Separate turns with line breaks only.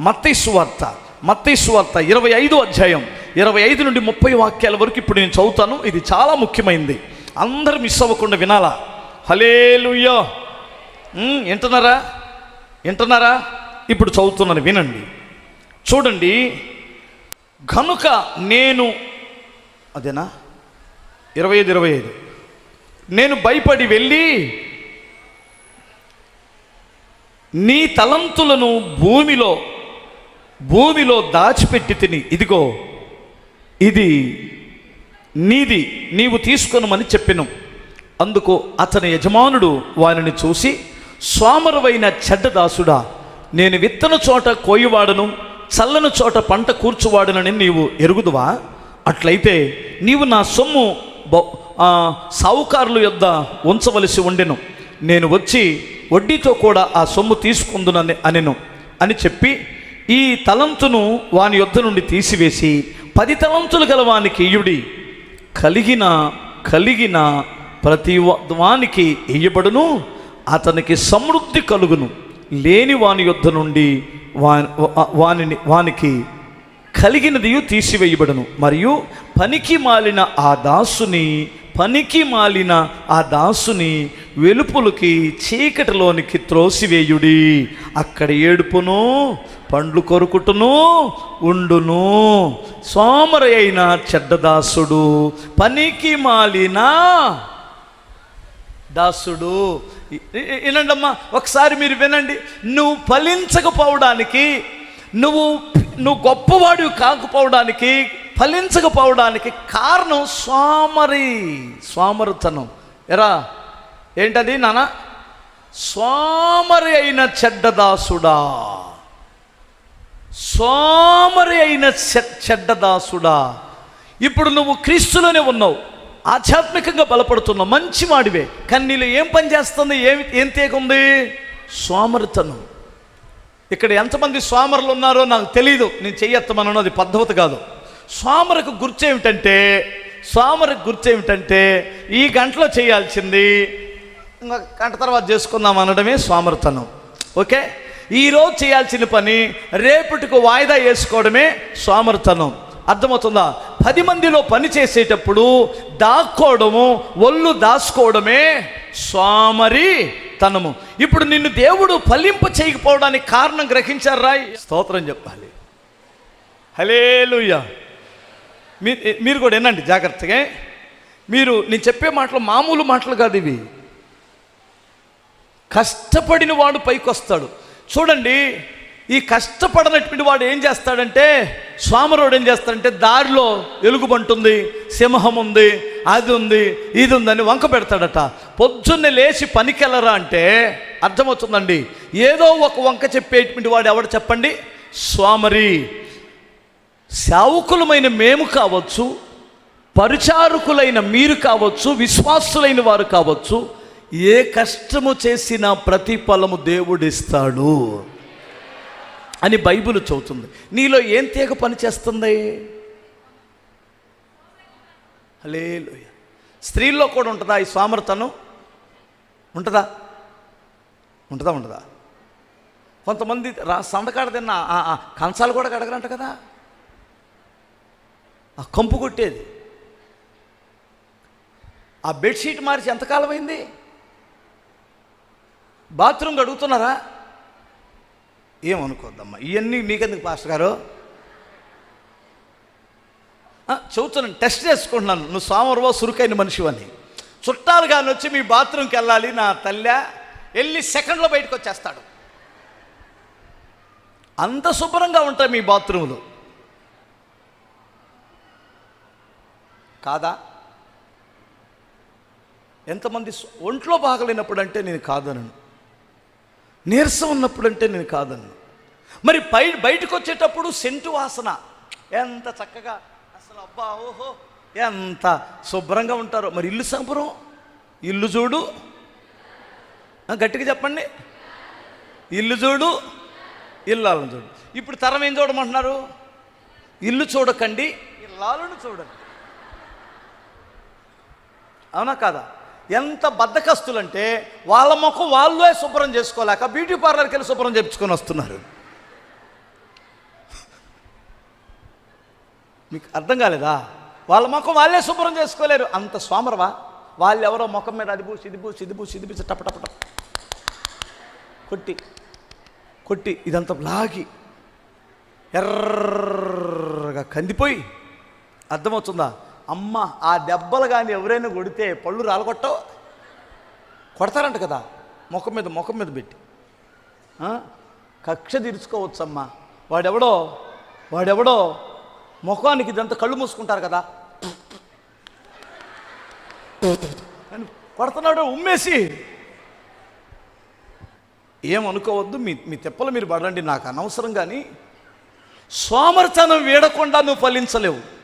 మత్తైసు సువార్త మత్తైసు సువార్త ఇరవై ఐదు అధ్యాయం ఇరవై ఐదు నుండి ముప్పై వాక్యాల వరకు ఇప్పుడు నేను చదువుతాను. ఇది చాలా ముఖ్యమైనది అందరు మిస్ అవ్వకుండా వినాలా? హలేలుయ్యో వింటున్నారా? వింటున్నారా? ఇప్పుడు చదువుతున్నాను వినండి. చూడండి. కనుక నేను అదేనా? ఇరవై ఐదు ఇరవై ఐదు. నేను భయపడి వెళ్ళి నీ తలంతులను భూమిలో భూమిలో దాచిపెట్టి తిని. ఇదిగో ఇది నీది నీవు తీసుకొనమని చెప్పిను. అందుకు అతని యజమానుడు వారిని చూసి స్వామరువైన చెడ్డదాసుడా నేను విత్తన చోట కోయివాడను చల్లని చోట పంట కూర్చువాడనని నీవు ఎరుగుదువా? అట్లయితే నీవు నా సొమ్ము ఆ, సావుకారుల యొద్ద ఉంచవలసి ఉండెను. నేను వచ్చి వడ్డీతో కూడా ఆ సొమ్ము తీసుకుందునని అనెను. అని చెప్పి ఈ తలంతును వాని యొద్ద నుండి తీసివేసి పది తలంతులు గల వానికి ఇయుడి. కలిగిన కలిగిన ప్రతి వానికి ఇయ్యబడును అతనికి సమృద్ధి కలుగును. లేని వాని యొద్ద నుండి వా- వానిని వానికి కలిగినది తీసివేయబడును. మరియు పనికి మాలిన ఆ దాసుని పనికి మాలిన ఆ దాసుని వెలుపులకి చీకటిలోనికి త్రోసివేయుడి. అక్కడ ఏడుపును పండ్లు కొరుకుటును ఉండును. సోమరి అయిన చెడ్డదాసుడు పనికి మాలిన దాసుడు. వినండమ్మా ఒకసారి మీరు వినండి. నువ్వు ఫలించకపోవడానికి నువ్వు నువ్వు గొప్పవాడివి కాకపోవడానికి ఫలించకపోవడానికి కారణం సోమరి సోమరితనం. ఎరా ఏంటది నాన్న సోమరి అయిన చెడ్డదాసుడా సోమరి అయిన చెడ్డదాసుడా ఇప్పుడు నువ్వు క్రీస్తులోనే ఉన్నావు. ఆధ్యాత్మికంగా బలపడుతున్నావు. మంచివాడివే కానీ నీళ్ళు ఏం పని చేస్తుంది? ఏం ఏం తేగుంది సోమరితనం. ఇక్కడ ఎంతమంది సోమరులు ఉన్నారో నాకు తెలియదు నేను చెయ్యెత్తమనను అది పద్ధతి కాదు. సోమరకు గుర్తు ఏమిటంటే సోమరకు గుర్తు ఏమిటంటే ఈ గంటలో చేయాల్సింది ఇంకా గంట తర్వాత చేసుకుందాం అనడమే సోమరతనం ఓకే? ఈరోజు చేయాల్సిన పని రేపటికి వాయిదా వేసుకోవడమే సోమరతనం అర్థమవుతుందా? పది మందిలో పని చేసేటప్పుడు దాక్కోవడము ఒళ్ళు దాచుకోవడమే సోమరి తనము. ఇప్పుడు నిన్ను దేవుడు ఫలింప చేయకపోవడానికి కారణం గ్రహించారా స్తోత్రం చెప్పాలి. హలేలుయ్యా మీ మీరు కూడా వినండి జాగ్రత్తగా. మీరు నేను చెప్పే మాటలు మామూలు మాటలు కాదు ఇవి. కష్టపడిన వాడు పైకి వస్తాడు చూడండి ఈ కష్టపడనటువంటి వాడు ఏం చేస్తాడంటే స్వామరోడు ఏం చేస్తాడంటే దారిలో ఎలుగుబంటుంది సింహం ఉంది అది ఉంది ఇది ఉందని వంక పెడతాడట. పొద్దున్నే లేచి పనికెళ్ళరా అంటే అర్థమవుతుందండి. ఏదో ఒక వంక చెప్పేటువంటి వాడు ఎవడు చెప్పండి? స్వామరి. సేవకులమైన మేము కావచ్చు పరిచారకులైన మీరు కావచ్చు విశ్వాసులైన వారు కావచ్చు ఏ కష్టము చేసినా ప్రతిఫలము దేవుడిస్తాడు అని బైబిల్ చదువుతుంది నీలో ఏం తీగ పని చేస్తుంది? స్త్రీల్లో కూడా ఉంటుందా ఈ స్వామర్థనం ఉంటుందా? ఉంటుందా ఉంటుందా? కొంతమంది రా సందకాడ తిన్న కంచాలు కూడా కడగరంట కదా? ఆ కంపు కొట్టేది. ఆ బెడ్షీట్ మార్చి ఎంతకాలం అయింది? బాత్రూమ్ కడుగుతున్నారా? ఏమనుకోద్దమ్మా ఇవన్నీ మీకెందుకు పాస్టర్ గారు? ఆ, చెబుతున్నాను టెస్ట్ చేసుకుంటున్నాను నువ్వు సోమవారమో సురుకైన మనిషివని. చుట్టాలు కానీ వచ్చి మీ బాత్రూమ్కి వెళ్ళాలి నా తల్లి వెళ్ళి సెకండ్లో బయటకు వచ్చేస్తాడు అంత శుభ్రంగా ఉంటాయి మీ బాత్రూములు. కాదా? ఎంతమంది ఒంట్లో బాగలేనప్పుడు అంటే నేను కాదనను. నీరసం ఉన్నప్పుడు అంటే నేను కాదను మరి బయ బయటకు వచ్చేటప్పుడు సెంటు వాసన. ఎంత చక్కగా అసలు అబ్బా ఓహో ఎంత శుభ్రంగా ఉంటారో. మరి ఇల్లు సంపురం ఇల్లు చూడు. గట్టిగా చెప్పండి. ఇల్లు చూడు. ఇల్లాలను చూడు. ఇప్పుడు తరం ఏం చూడమంటున్నారు? ఇల్లు చూడకండి ఇల్లాలను చూడండి. అవునా కాదా? ఎంత బద్దకస్తులంటే వాళ్ళ ముఖం వాళ్ళే శుభ్రం చేసుకోలేక బ్యూటీ పార్లర్కి వెళ్ళి శుభ్రం చేయించుకొని వస్తున్నారు. మీకు అర్థం కాలేదా? వాళ్ళ ముఖం వాళ్ళే శుభ్రం చేసుకోలేరు. అంత స్వామరవా? వాళ్ళు ఎవరో ముఖం మీద అది పూసి ఇది పూసి ఇది పూసి ఇది పూసి టప టప. కొట్టి కొట్టి ఇదంతా లాగి ఎర్రగా కందిపోయి అర్థమవుతుందా? అమ్మ ఆ దెబ్బలు కానీ ఎవరైనా కొడితే పళ్ళు రాలగొట్టవు. కొడతారంట కదా ముఖం మీద ముఖం మీద పెట్టి. ఆ? కక్ష తీర్చుకోవచ్చమ్మా. వాడెవడో వాడెవడో ముఖానికి ఇదంతా కళ్ళు మూసుకుంటారు కదా. కొడుతున్నాడు ఉమ్మేసి. ఏమనుకోవద్దు మీ మీ తెప్పలు మీరు పడండి నాకు అనవసరం కానీ సోమర్తనం వీడకుండా నువ్వు ఫలించలేవు.